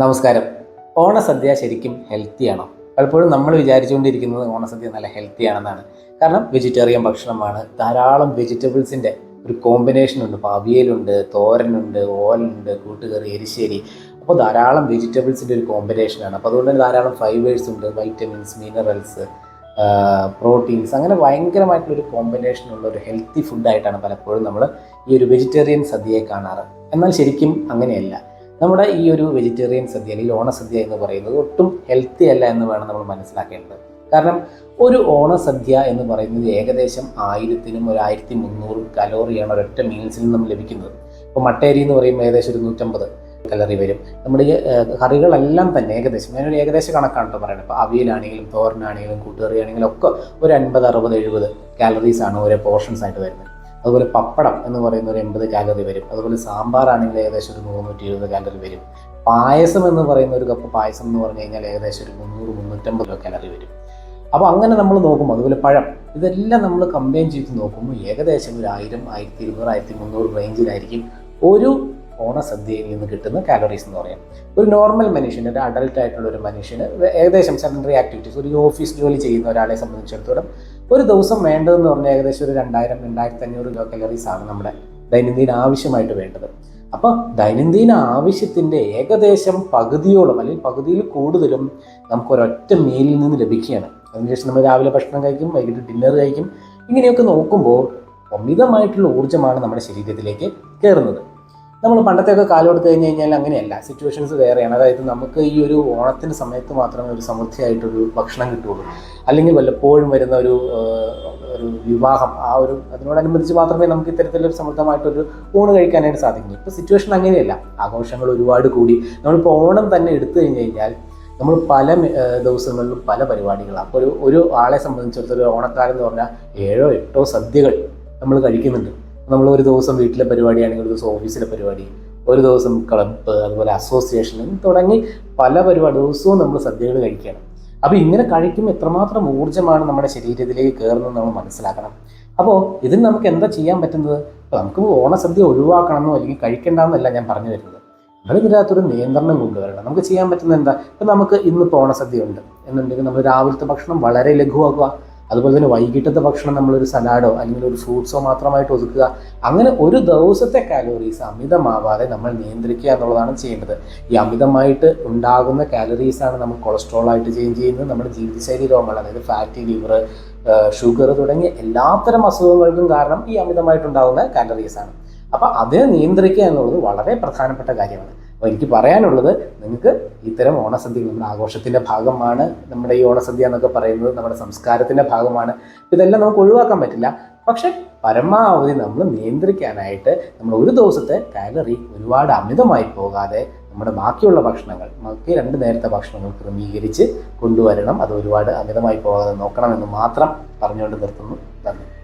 നമസ്കാരം. ഓണസദ്യ ശരിക്കും ഹെൽത്തി ആണോ? പലപ്പോഴും നമ്മൾ വിചാരിച്ചുകൊണ്ടിരിക്കുന്നത് ഓണസദ്യ നല്ല ഹെൽത്തി ആണെന്നാണ്. കാരണം വെജിറ്റേറിയൻ ഭക്ഷണമാണ്. ധാരാളം വെജിറ്റബിൾസിന്റെ ഒരു കോമ്പിനേഷൻ ഉണ്ട്. ഇപ്പോൾ അവിയലുണ്ട് തോരനുണ്ട് ഓലുണ്ട് കൂട്ടുകറി എരിശ്ശേരി. അപ്പോൾ ധാരാളം വെജിറ്റബിൾസിന്റെ ഒരു കോമ്പിനേഷനാണ് അപ്പോൾ അതുകൊണ്ട് തന്നെ ധാരാളം ഫൈബേഴ്സ് ഉണ്ട്. വൈറ്റമിൻസ് മിനറൽസ് പ്രോട്ടീൻസ് അങ്ങനെ ഭയങ്കരമായിട്ടുള്ളൊരു കോമ്പിനേഷനുള്ള ഒരു ഹെൽത്തി ഫുഡായിട്ടാണ് പലപ്പോഴും നമ്മൾ ഈ ഒരു വെജിറ്റേറിയൻ സദ്യയെ കാണാറ്. എന്നാൽ ശരിക്കും അങ്ങനെയല്ല. നമ്മുടെ ഈ ഒരു വെജിറ്റേറിയൻ സദ്യ അല്ലെങ്കിൽ ഓണസദ്യ എന്ന് പറയുന്നത് ഒട്ടും ഹെൽത്തി അല്ല എന്ന് വേണം നമ്മൾ മനസ്സിലാക്കേണ്ടത്. കാരണം ഒരു ഓണസദ്യ എന്ന് പറയുന്നത് ഏകദേശം ആയിരത്തിനും ഒരു ആയിരത്തി മുന്നൂറും കലോറിയാണ് ഒരൊറ്റ മീൽസിൽ നിന്നും ലഭിക്കുന്നത്. ഇപ്പോൾ മട്ടേരി എന്ന് പറയുമ്പോൾ ഏകദേശം ഒരു നൂറ്റമ്പത് കലറി വരും. നമ്മുടെ ഈ കറികളെല്ലാം തന്നെ ഏകദേശം ഞാനൊരു ഏകദേശം കണക്കാണ് കേട്ടോ പറയുന്നത് ഇപ്പോൾ അവിയലാണെങ്കിലും തോരനാണെങ്കിലും കൂട്ടുകറി ആണെങ്കിലും ഒക്കെ ഒരു അൻപത് അറുപത് എഴുപത് കാലറീസ് ആണ് ഓരോ പോർഷൻസ് ആയിട്ട് വരുന്നത്. അതുപോലെ പപ്പടം എന്ന് പറയുന്ന ഒരു എൺപത് കാലറി വരും. അതുപോലെ സാമ്പാർ ആണെങ്കിൽ ഏകദേശം ഒരു മുന്നൂറ്റി ഇരുപത് കാലറി വരും. പായസം എന്ന് പറയുന്ന ഒരു കപ്പ് പായസം എന്ന് പറഞ്ഞു കഴിഞ്ഞാൽ ഏകദേശം ഒരു മുന്നൂറ് മുന്നൂറ്റമ്പത് കാലറി വരും. അപ്പോൾ അങ്ങനെ നമ്മൾ നോക്കുമ്പോൾ അതുപോലെ പഴം ഇതെല്ലാം നമ്മൾ കമ്പയിൻ ചെയ്ത് നോക്കുമ്പോൾ ഏകദേശം ഒരു ആയിരം ആയിരത്തി ഇരുന്നൂറ് ആയിരത്തി മുന്നൂറ് റേഞ്ചിലായിരിക്കും ഒരു ഓണസദ്യയിൽ നിന്ന് കിട്ടുന്ന കാലറീസ് എന്ന് പറയാം. ഒരു നോർമൽ മനുഷ്യന് ഒരു അഡൽട്ട് ആയിട്ടുള്ള ഒരു മനുഷ്യന് ഏകദേശം സെക്കൻഡറി ആക്ടിവിറ്റീസ് ഒരു ഓഫീസ് ജോലി ചെയ്യുന്ന ഒരാളെ സംബന്ധിച്ചിടത്തോളം ഒരു ദിവസം വേണ്ടതെന്ന് പറഞ്ഞാൽ ഏകദേശം ഒരു രണ്ടായിരം രണ്ടായിരത്തി അഞ്ഞൂറ് കിലോ കലറീസ് ആണ് നമ്മുടെ ദൈനംദിന ആവശ്യമായിട്ട് വേണ്ടത്. അപ്പോൾ ദൈനംദിന ആവശ്യത്തിന്റെ ഏകദേശം പകുതിയോളം അല്ലെങ്കിൽ പകുതിയിൽ കൂടുതലും നമുക്ക് ഒരൊറ്റ മീലിൽ നിന്ന് ലഭിക്കുകയാണ്. അതിനുശേഷം നമ്മൾ രാവിലെ ഭക്ഷണം കഴിക്കും വൈകിട്ട് ഡിന്നർ കഴിക്കും. ഇങ്ങനെയൊക്കെ നോക്കുമ്പോൾ അമിതമായിട്ടുള്ള ഊർജമാണ് നമ്മുടെ ശരീരത്തിലേക്ക് കയറുന്നത്. നമ്മൾ പണ്ടത്തെയൊക്കെ കാലം എടുത്തു കഴിഞ്ഞ് കഴിഞ്ഞാൽ അങ്ങനെയല്ല. സിറ്റുവേഷൻസ് വേറെയാണ്. അതായത് നമുക്ക് ഈ ഒരു ഓണത്തിന് സമയത്ത് മാത്രമേ ഒരു സമൃദ്ധിയായിട്ടൊരു ഭക്ഷണം കിട്ടുള്ളൂ അല്ലെങ്കിൽ വല്ലപ്പോഴും വരുന്ന ഒരു ഒരു വിവാഹം ആ ഒരു അതിനോടനുബന്ധിച്ച് മാത്രമേ നമുക്ക് ഇത്തരത്തിലൊരു സമൃദ്ധമായിട്ടൊരു ഊണ് കഴിക്കാനായിട്ട് സാധിക്കുള്ളൂ. ഇപ്പോൾ സിറ്റുവേഷൻ അങ്ങനെയല്ല. ആഘോഷങ്ങൾ ഒരുപാട് കൂടി. നമ്മളിപ്പോൾ ഓണം തന്നെ എടുത്തു കഴിഞ്ഞ് കഴിഞ്ഞാൽ നമ്മൾ പല ദിവസങ്ങളിലും പല പരിപാടികളാണ് അപ്പോൾ ഒരു ഒരു ആളെ സംബന്ധിച്ചിടത്തോളം ഓണക്കാലം എന്ന് പറഞ്ഞാൽ ഏഴോ എട്ടോ സദ്യകൾ നമ്മൾ കഴിക്കുന്നുണ്ട്. നമ്മൾ ഒരു ദിവസം വീട്ടിലെ പരിപാടിയാണെങ്കിൽ ഒരു ദിവസം ഓഫീസിലെ പരിപാടി ഒരു ദിവസം ക്ലബ്ബ് അതുപോലെ അസോസിയേഷൻ തുടങ്ങി പല പരിപാടി ദിവസവും നമ്മൾ സദ്യകൾ കഴിക്കണം. അപ്പോൾ ഇങ്ങനെ കഴിക്കുമ്പോൾ എത്രമാത്രം ഊർജമാണ് നമ്മുടെ ശരീരത്തിലേക്ക് കയറുന്നത് നമ്മൾ മനസ്സിലാക്കണം. അപ്പോൾ ഇതിന് നമുക്ക് എന്താ ചെയ്യാൻ പറ്റുന്നത്? നമുക്ക് ഓണസദ്യ ഒഴിവാക്കണമെന്നോ അല്ലെങ്കിൽ കഴിക്കേണ്ടെന്നല്ല ഞാൻ പറഞ്ഞു വരുന്നത്. നമ്മളിതിനകത്തൊരു നിയന്ത്രണം കൊണ്ടുവരണം. നമുക്ക് ചെയ്യാൻ പറ്റുന്നത് എന്താ? ഇപ്പം നമുക്ക് ഇന്നിപ്പോൾ ഓണസദ്യ ഉണ്ട്. എന്നുണ്ടെങ്കിൽ നമ്മൾ രാവിലത്തെ ഭക്ഷണം വളരെ ലഘുവാക്കുക. അതുപോലെ തന്നെ വൈകിട്ടത്തെ ഭക്ഷണം നമ്മളൊരു സലാഡോ അല്ലെങ്കിൽ ഒരു ഫ്രൂട്ട്സോ മാത്രമായിട്ട് ഒതുക്കുക. അങ്ങനെ ഒരു ദിവസത്തെ കാലോറീസ് അമിതമാവാതെ നമ്മൾ നിയന്ത്രിക്കുക എന്നുള്ളതാണ് ചെയ്യേണ്ടത്. ഈ അമിതമായിട്ട് ഉണ്ടാകുന്ന കാലറീസാണ് നമ്മൾ കൊളസ്ട്രോൾ ആയിട്ട് ചേഞ്ച് ചെയ്യുന്നത്. നമ്മുടെ ജീവിതശൈലി രോഗങ്ങൾ അതായത് ഫാറ്റി ലിവർ ഷുഗർ തുടങ്ങിയ എല്ലാത്തരം അസുഖങ്ങൾക്കും കാരണം ഈ അമിതമായിട്ടുണ്ടാകുന്ന കാലറീസാണ് അപ്പോൾ അതിനെ നിയന്ത്രിക്കുക എന്നുള്ളത് വളരെ പ്രധാനപ്പെട്ട കാര്യമാണ്. അപ്പോൾ എനിക്ക് പറയാനുള്ളത് നിങ്ങൾക്ക് ഇത്തരം ഓണസദ്യ നമ്മുടെ ആഘോഷത്തിന്റെ ഭാഗമാണ് നമ്മുടെ ഈ ഓണസദ്യ എന്നൊക്കെ പറയുന്നത് നമ്മുടെ സംസ്കാരത്തിന്റെ ഭാഗമാണ്. ഇതെല്ലാം നമുക്ക് ഒഴിവാക്കാൻ പറ്റില്ല. പക്ഷെ പരമാവധി നമ്മൾ നിയന്ത്രിക്കാനായിട്ട് നമ്മൾ ഒരു ദിവസത്തെ കാലറി ഒരുപാട് അമിതമായി പോകാതെ നമ്മുടെ ബാക്കിയുള്ള ഭക്ഷണങ്ങൾ ബാക്കി രണ്ട് നേരത്തെ ഭക്ഷണങ്ങൾ ക്രമീകരിച്ച് കൊണ്ടുവരണം. അത് ഒരുപാട് അമിതമായി പോകാതെ നോക്കണമെന്ന് മാത്രം പറഞ്ഞുകൊണ്ട് നിർത്തുന്നു. നന്ദി.